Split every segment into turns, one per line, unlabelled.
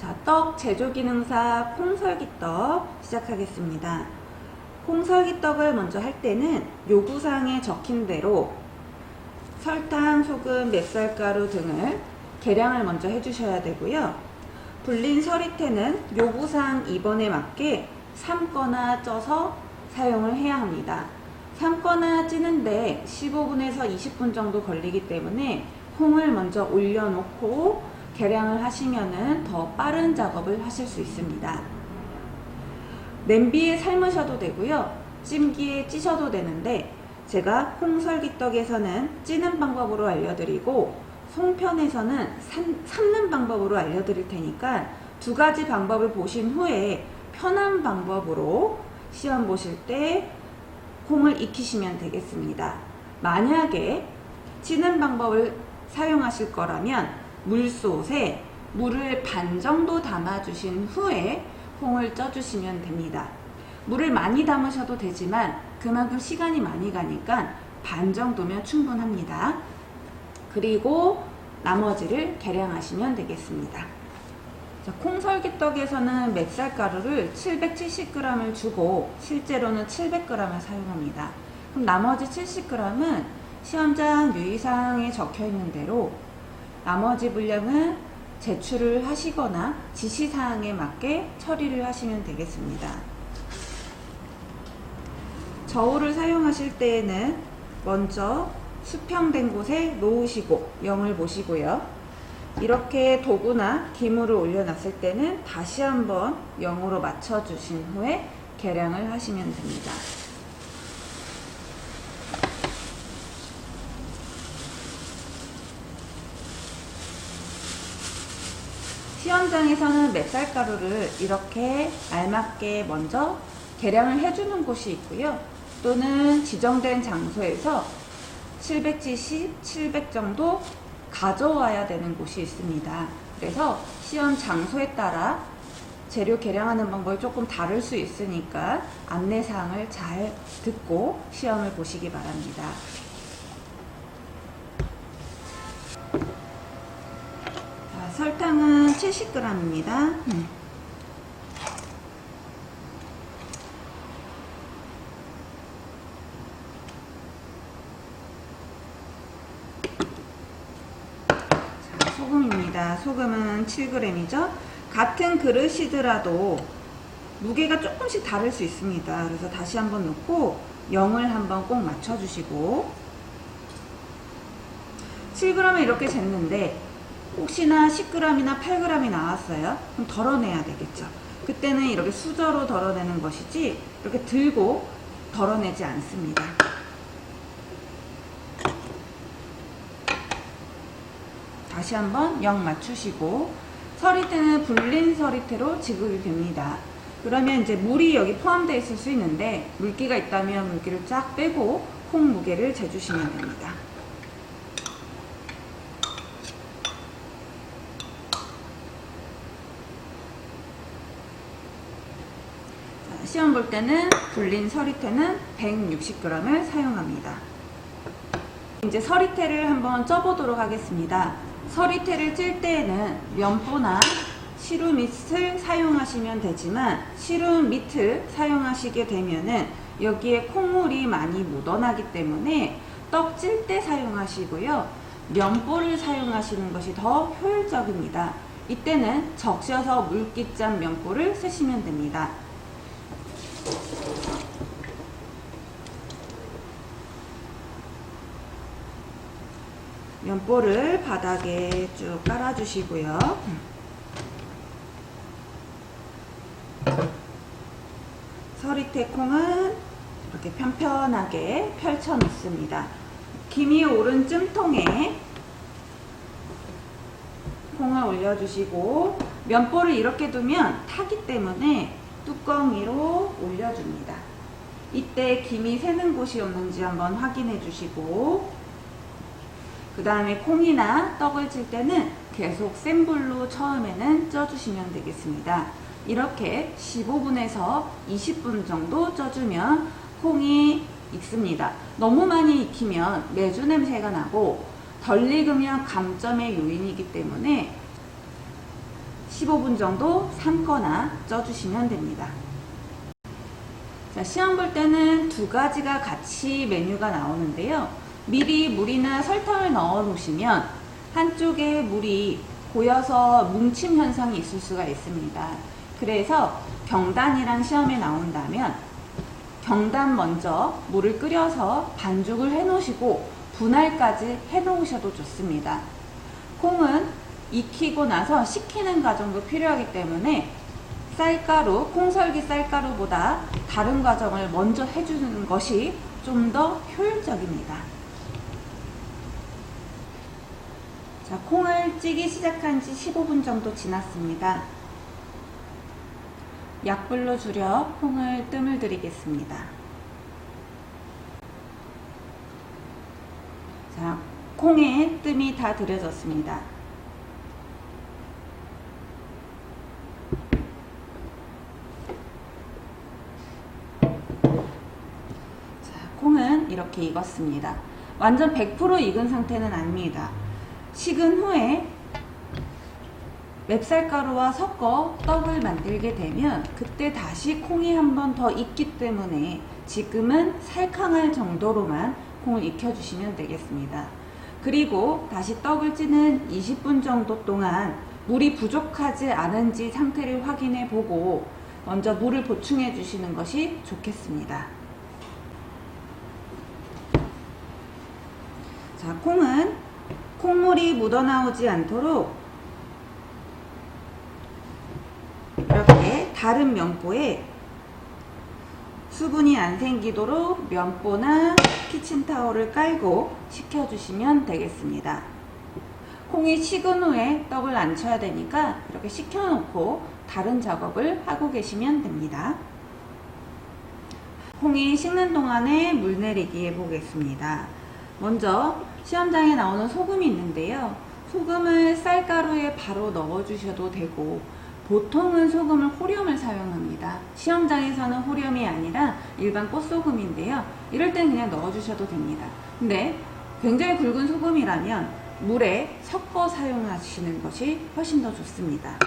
자, 떡 제조 기능사 콩설기떡 시작하겠습니다. 콩설기떡을 먼저 할 때는 요구사항에 적힌 대로 설탕, 소금, 맵쌀가루 등을 계량을 먼저 해주셔야 되고요. 불린 서리태는 요구사항 2번에 맞게 삶거나 쪄서 사용을 해야 합니다. 삶거나 찌는데 15분에서 20분 정도 걸리기 때문에 콩을 먼저 올려놓고 계량을 하시면은 더 빠른 작업을 하실 수 있습니다. 냄비에 삶으셔도 되고요. 찜기에 찌셔도 되는데 제가 콩설기떡에서는 찌는 방법으로 알려드리고 송편에서는 삶, 삶는 방법으로 알려드릴 테니까 두 가지 방법을 보신 후에 편한 방법으로 시험 보실 때 콩을 익히시면 되겠습니다. 만약에 찌는 방법을 사용하실 거라면 물솥에 물을 반 정도 담아주신 후에 콩을 쪄주시면 됩니다. 물을 많이 담으셔도 되지만 그만큼 시간이 많이 가니까 반 정도면 충분합니다. 그리고 나머지를 계량하시면 되겠습니다. 자, 콩설기떡에서는 맵쌀가루를 770g을 주고 실제로는 700g을 사용합니다. 그럼 나머지 70g은 시험장 유의사항에 적혀 있는 대로 나머지 분량은 제출을 하시거나 지시사항에 맞게 처리를 하시면 되겠습니다. 저울을 사용하실 때에는 먼저 수평된 곳에 놓으시고 영을 보시고요. 이렇게 도구나 기물을 올려놨을 때는 다시 한번 0으로 맞춰주신 후에 계량을 하시면 됩니다. 시험장에서는 맵쌀가루를 이렇게 알맞게 먼저 계량을 해주는 곳이 있고요. 또는 지정된 장소에서 770, 700 정도 가져와야 되는 곳이 있습니다. 그래서 시험 장소에 따라 재료 계량하는 방법이 조금 다를 수 있으니까 안내사항을 잘 듣고 시험을 보시기 바랍니다. 자, 설탕은 70g입니다. 자, 소금입니다. 소금은 7g이죠. 같은 그릇이더라도 무게가 조금씩 다를 수 있습니다. 그래서 다시 한번 넣고 0을 한번 꼭 맞춰주시고 7g을 이렇게 쟀는데 혹시나 10g이나 8g이 나왔어요? 그럼 덜어내야 되겠죠. 그때는 이렇게 수저로 덜어내는 것이지 이렇게 들고 덜어내지 않습니다. 다시 한번 0 맞추시고 서리태는 불린 서리태로 지급이 됩니다. 그러면 이제 물이 여기 포함되어 있을 수 있는데 물기가 있다면 물기를 쫙 빼고 콩 무게를 재주시면 됩니다. 시험 볼 때는 불린 서리태는 160g을 사용합니다. 이제 서리태를 한번 쪄보도록 하겠습니다. 서리태를 찔 때에는 면보나 시루 밑을 사용하시면 되지만 시루 밑을 사용하시게 되면은 여기에 콩물이 많이 묻어나기 때문에 떡 찔 때 사용하시고요. 면보를 사용하시는 것이 더 효율적입니다. 이때는 적셔서 물기 짠 면보를 쓰시면 됩니다. 면보를 바닥에 쭉 깔아주시고요. 서리태 콩은 이렇게 편편하게 펼쳐 놓습니다. 김이 오른 찜통에 콩을 올려주시고 면보를 이렇게 두면 타기 때문에 뚜껑 위로 올려줍니다. 이때 김이 새는 곳이 없는지 한번 확인해 주시고 그 다음에 콩이나 떡을 칠 때는 계속 센 불로 처음에는 쪄주시면 되겠습니다. 이렇게 15분에서 20분 정도 쪄주면 콩이 익습니다. 너무 많이 익히면 매주 냄새가 나고 덜 익으면 감점의 요인이기 때문에 15분 정도 삶거나 쪄주시면 됩니다. 자, 시험 볼 때는 두 가지가 같이 메뉴가 나오는데요. 미리 물이나 설탕을 넣어 놓으시면 한쪽에 물이 고여서 뭉침 현상이 있을 수가 있습니다. 그래서 경단이랑 시험에 나온다면 경단 먼저 물을 끓여서 반죽을 해 놓으시고 분할까지 해 놓으셔도 좋습니다. 콩은 익히고 나서 식히는 과정도 필요하기 때문에 쌀가루, 콩설기 쌀가루보다 다른 과정을 먼저 해주는 것이 좀 더 효율적입니다. 자, 콩을 찌기 시작한 지 15분 정도 지났습니다. 약불로 줄여 콩을 뜸을 들이겠습니다. 자, 콩에 뜸이 다 들여졌습니다. 자, 콩은 이렇게 익었습니다. 완전 100% 익은 상태는 아닙니다. 식은 후에 맵쌀가루와 섞어 떡을 만들게 되면 그때 다시 콩이 한 번 더 익기 때문에 지금은 살캉할 정도로만 콩을 익혀주시면 되겠습니다. 그리고 다시 떡을 찌는 20분 정도 동안 물이 부족하지 않은지 상태를 확인해 보고 먼저 물을 보충해 주시는 것이 좋겠습니다. 자, 콩은 콩물이 묻어나오지 않도록 이렇게 다른 면보에 수분이 안 생기도록 면보나 키친타올을 깔고 식혀주시면 되겠습니다. 콩이 식은 후에 떡을 안 쳐야 되니까 이렇게 식혀놓고 다른 작업을 하고 계시면 됩니다. 콩이 식는 동안에 물 내리기 해보겠습니다. 먼저 시험장에 나오는 소금이 있는데요. 소금을 쌀가루에 바로 넣어주셔도 되고 보통은 소금을 호렴을 사용합니다. 시험장에서는 호렴이 아니라 일반 꽃소금인데요. 이럴 땐 그냥 넣어주셔도 됩니다. 근데 굉장히 굵은 소금이라면 물에 섞어 사용하시는 것이 훨씬 더 좋습니다.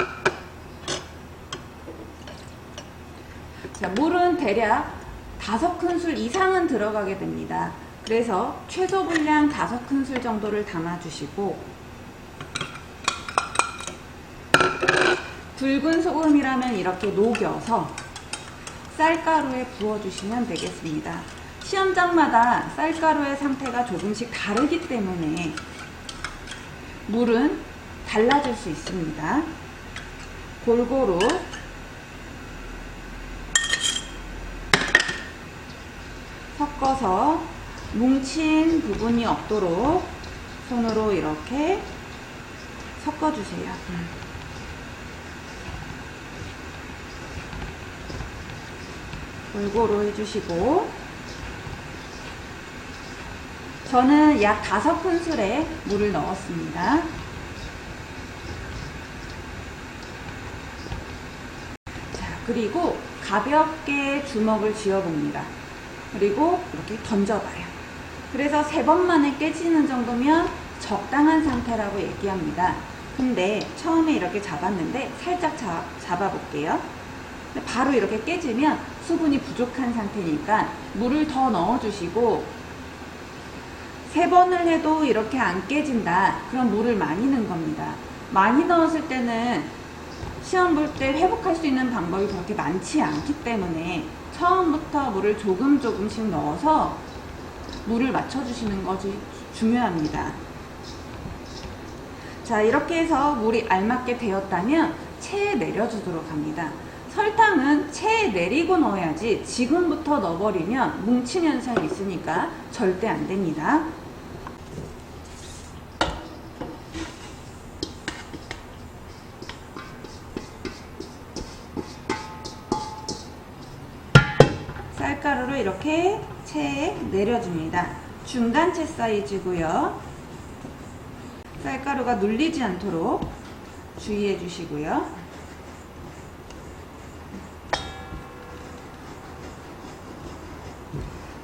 자, 물은 대략 다섯 큰술 이상은 들어가게 됩니다. 그래서 최소 분량 다섯 큰술 정도를 담아주시고 붉은 소금이라면 이렇게 녹여서 쌀가루에 부어주시면 되겠습니다. 시험장마다 쌀가루의 상태가 조금씩 다르기 때문에 물은 달라질 수 있습니다. 골고루 섞어서 뭉친 부분이 없도록 손으로 이렇게 섞어주세요. 골고루 해주시고 저는 약 다섯 큰술의 물을 넣었습니다. 자, 그리고 가볍게 주먹을 쥐어봅니다. 그리고 이렇게 던져봐요. 그래서 세 번 만에 깨지는 정도면 적당한 상태라고 얘기합니다. 근데 처음에 이렇게 잡았는데 살짝 잡, 잡아볼게요. 바로 이렇게 깨지면 수분이 부족한 상태니까 물을 더 넣어주시고 세 번을 해도 이렇게 안 깨진다. 그럼 물을 많이 넣은 겁니다. 많이 넣었을 때는 시험 볼 때 회복할 수 있는 방법이 그렇게 많지 않기 때문에 처음부터 물을 조금 조금씩 넣어서 물을 맞춰주시는 것이 중요합니다. 자, 이렇게 해서 물이 알맞게 되었다면 체에 내려주도록 합니다. 설탕은 체에 내리고 넣어야지 지금부터 넣어버리면 뭉친 현상이 있으니까 절대 안 됩니다. 쌀가루를 이렇게 체에 내려줍니다. 중간체 사이즈고요. 쌀가루가 눌리지 않도록 주의해 주시고요.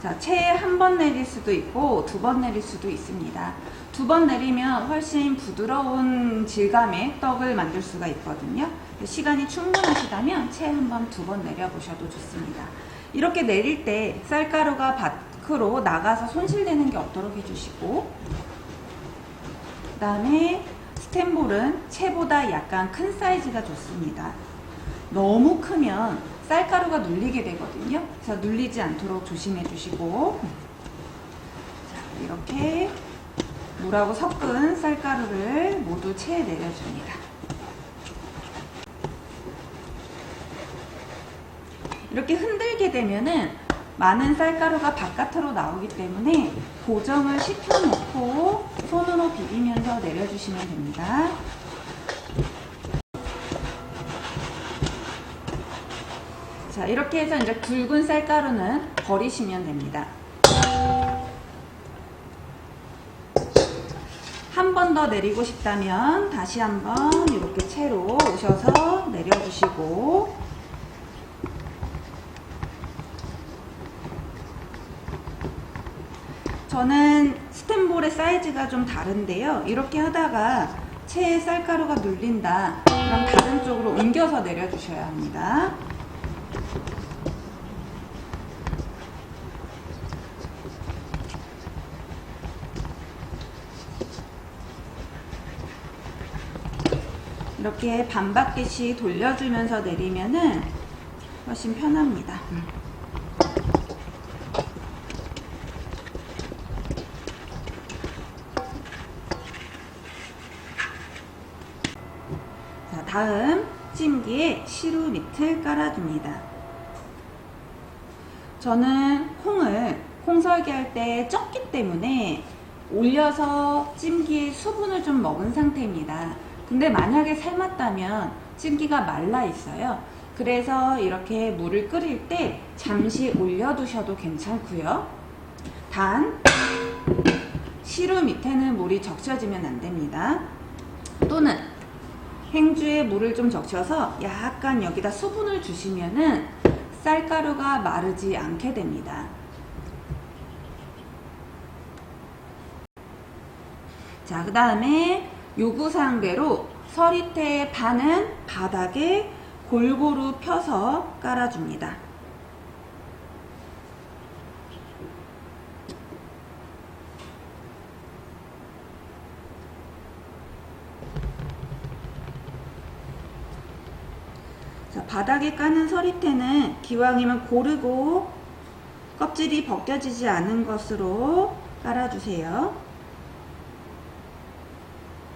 자, 체에 한 번 내릴 수도 있고 두 번 내릴 수도 있습니다. 두두번 내리면 훨씬 부드러운 질감의 떡을 만들 수가 있거든요. 시간이 충분하시다면 채 한번 두 번 내려 보셔도 좋습니다. 이렇게 내릴 때 쌀가루가 밖으로 나가서 손실되는 게 없도록 해주시고 그 다음에 스텐볼은 채보다 약간 큰 사이즈가 좋습니다. 너무 크면 쌀가루가 눌리게 되거든요. 그래서 눌리지 않도록 조심해 주시고 자, 이렇게 물하고 섞은 쌀가루를 모두 채에 내려줍니다. 이렇게 흔들게 되면은 많은 쌀가루가 바깥으로 나오기 때문에 고정을 시켜놓고 손으로 비비면서 내려주시면 됩니다. 자, 이렇게 해서 이제 굵은 쌀가루는 버리시면 됩니다. 한 번 더 내리고 싶다면 다시 한번 이렇게 채로 오셔서 내려주시고 저는 스텐볼의 사이즈가 좀 다른데요. 이렇게 하다가 채에 쌀가루가 눌린다. 그럼 다른 쪽으로 옮겨서 내려주셔야 합니다. 이렇게 반바퀴씩 돌려주면서 내리면은 훨씬 편합니다. 자, 다음 찜기에 시루 밑을 깔아줍니다. 저는 콩을 콩 설계할 때 쪘기 때문에 올려서 찜기에 수분을 좀 먹은 상태입니다. 근데 만약에 삶았다면 찜기가 말라 있어요. 그래서 이렇게 물을 끓일 때 잠시 올려두셔도 괜찮고요. 단 시루 밑에는 물이 적셔지면 안 됩니다. 또는 행주에 물을 좀 적셔서 약간 여기다 수분을 주시면은 쌀가루가 마르지 않게 됩니다. 자, 그 다음에 요구사항대로 서리태의 반은 바닥에 골고루 펴서 깔아줍니다. 바닥에 까는 서리태는 기왕이면 고르고 껍질이 벗겨지지 않은 것으로 깔아주세요.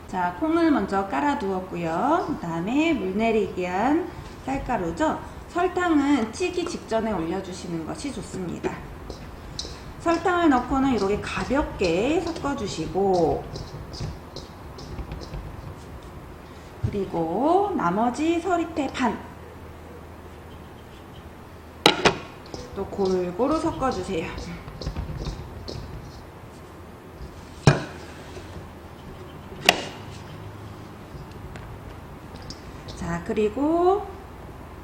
자, 콩을 먼저 깔아 두었고요. 그 다음에 물 내리기 한 쌀가루죠. 설탕은 찌기 직전에 올려주시는 것이 좋습니다. 설탕을 넣고는 이렇게 가볍게 섞어주시고 그리고 나머지 서리태 반 또 골고루 섞어주세요. 자, 그리고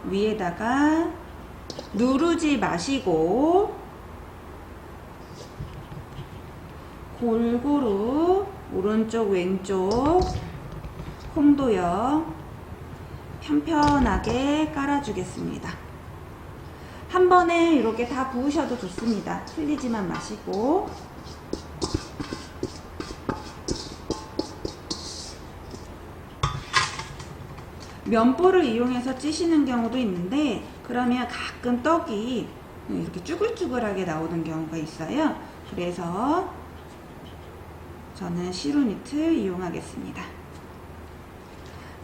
위에다가 누르지 마시고 골고루 오른쪽 왼쪽 콩도요 편편하게 깔아주겠습니다. 한 번에 이렇게 다 부으셔도 좋습니다. 틀리지만 마시고 면보를 이용해서 찌시는 경우도 있는데 그러면 가끔 떡이 이렇게 쭈글쭈글하게 나오는 경우가 있어요. 그래서 저는 시루니트 이용하겠습니다.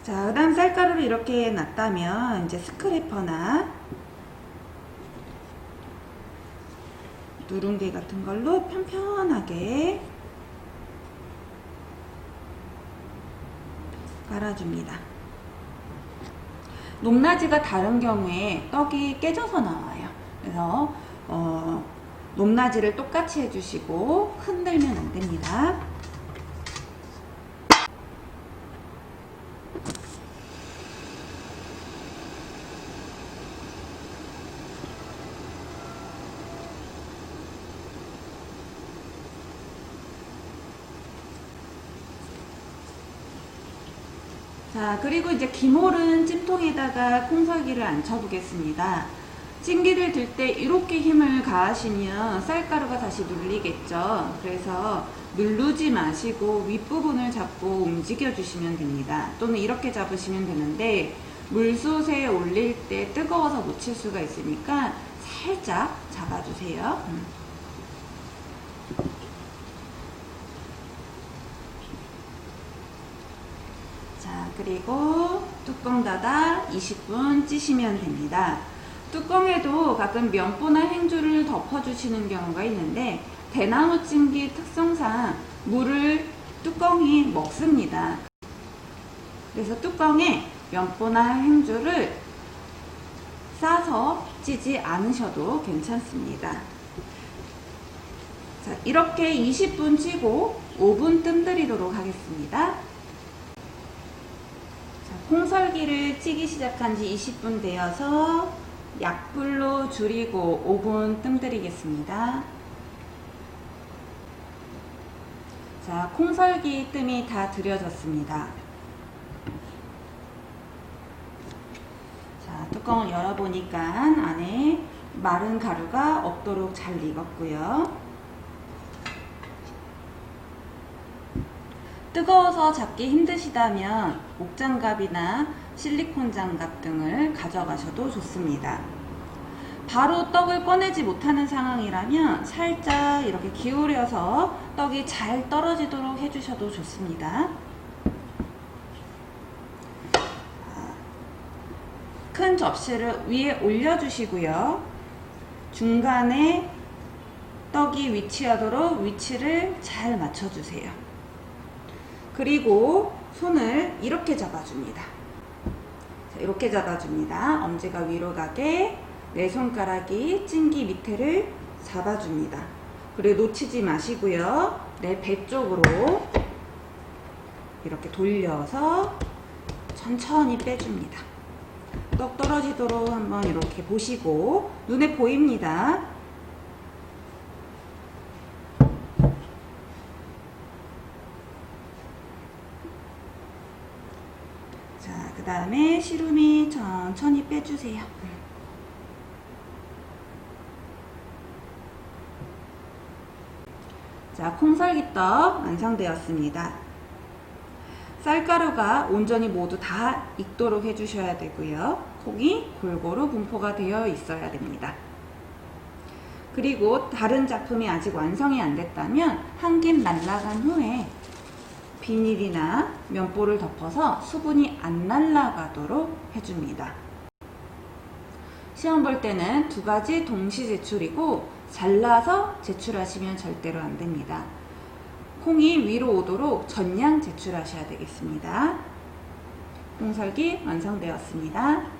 자, 그 다음 쌀가루를 이렇게 놨다면 이제 스크래퍼나 누룽개 같은 걸로 편편하게 깔아줍니다. 높낮이가 다른 경우에 떡이 깨져서 나와요. 그래서 어, 높낮이를 똑같이 해주시고 흔들면 안 됩니다. 자, 그리고 이제 기몰은 찜통에다가 콩설기를 앉혀 보겠습니다. 찜기를 들 때 이렇게 힘을 가하시면 쌀가루가 다시 눌리겠죠. 그래서 누르지 마시고 윗부분을 잡고 움직여 주시면 됩니다. 또는 이렇게 잡으시면 되는데 물솥에 올릴 때 뜨거워서 묻힐 수가 있으니까 살짝 잡아주세요. 그리고 뚜껑 닫아 20분 찌시면 됩니다. 뚜껑에도 가끔 면보나 행주를 덮어주시는 경우가 있는데 대나무 찜기 특성상 물을 뚜껑이 먹습니다. 그래서 뚜껑에 면보나 행주를 싸서 찌지 않으셔도 괜찮습니다. 자, 이렇게 20분 찌고 5분 뜸들이도록 하겠습니다. 자, 콩설기를 찌기 시작한 지 20분 되어서 약불로 줄이고 5분 뜸들이겠습니다. 자, 콩설기 뜸이 다 들여졌습니다. 자, 뚜껑을 열어보니까 안에 마른 가루가 없도록 잘 익었고요. 뜨거워서 잡기 힘드시다면 목장갑이나 실리콘 장갑 등을 가져가셔도 좋습니다. 바로 떡을 꺼내지 못하는 상황이라면 살짝 이렇게 기울여서 떡이 잘 떨어지도록 해주셔도 좋습니다. 큰 접시를 위에 올려주시고요. 중간에 떡이 위치하도록 위치를 잘 맞춰주세요. 그리고 손을 이렇게 잡아줍니다. 자, 이렇게 잡아줍니다. 엄지가 위로 가게 내 손가락이 찜기 밑에를 잡아줍니다. 그리고 놓치지 마시고요. 내 배 쪽으로 이렇게 돌려서 천천히 빼줍니다. 떡 떨어지도록 한번 이렇게 보시고 눈에 보입니다. 자, 그 다음에 시루미 천천히 빼주세요. 자, 콩설기떡 완성되었습니다. 쌀가루가 온전히 모두 다 익도록 해주셔야 되고요. 콩이 골고루 분포가 되어 있어야 됩니다. 그리고 다른 작품이 아직 완성이 안 됐다면 한 김 날라간 후에 비닐이나 면보를 덮어서 수분이 안 날아가도록 해줍니다. 시험 볼 때는 두 가지 동시 제출이고 잘라서 제출하시면 절대로 안 됩니다. 콩이 위로 오도록 전량 제출하셔야 되겠습니다. 콩설기 완성되었습니다.